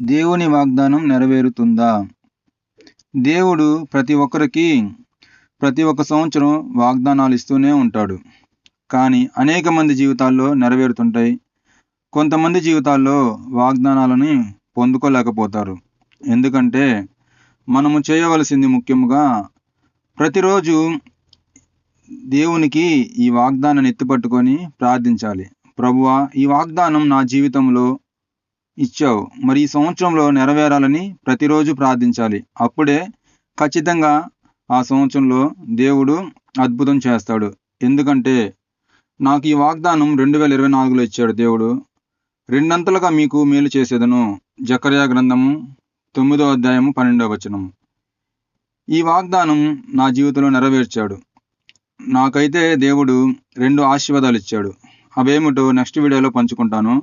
దేవుని వాగ్దానం నెరవేరుతుందా? దేవుడు ప్రతి ఒక్కరికి ప్రతి ఒక్క సంవత్సరం వాగ్దానాలు ఇస్తూనే ఉంటాడు. కానీ అనేక మంది జీవితాల్లో నెరవేరుతుంటాయి. కొంతమంది జీవితాల్లో వాగ్దానాలని పొందుకోలేకపోతారు. ఎందుకంటే మనము చేయవలసింది ముఖ్యముగా ప్రతిరోజు దేవునికి ఈ వాగ్దానాన్ని ఎత్తుపట్టుకొని ప్రార్థించాలి. ప్రభువా ఈ వాగ్దానం నా జీవితంలో ఇచ్చావు. మరి ఈ సంవత్సరంలో నెరవేరాలని ప్రతిరోజు ప్రార్థించాలి. అప్పుడే ఖచ్చితంగా ఆ సంవత్సరంలో దేవుడు అద్భుతం చేస్తాడు. ఎందుకంటే నాకు ఈ వాగ్దానం రెండు వేల ఇరవై నాలుగులో ఇచ్చాడు దేవుడు. రెండంతలుగా మీకు మేలు చేసేదను. జకర్యా గ్రంథము తొమ్మిదో అధ్యాయము పన్నెండవ వచనము ఈ వాగ్దానం నా జీవితంలో నెరవేర్చాడు. నాకైతే దేవుడు రెండు ఆశీర్వాదాలు ఇచ్చాడు. అవేమిటో నెక్స్ట్ వీడియోలో పంచుకుంటాను.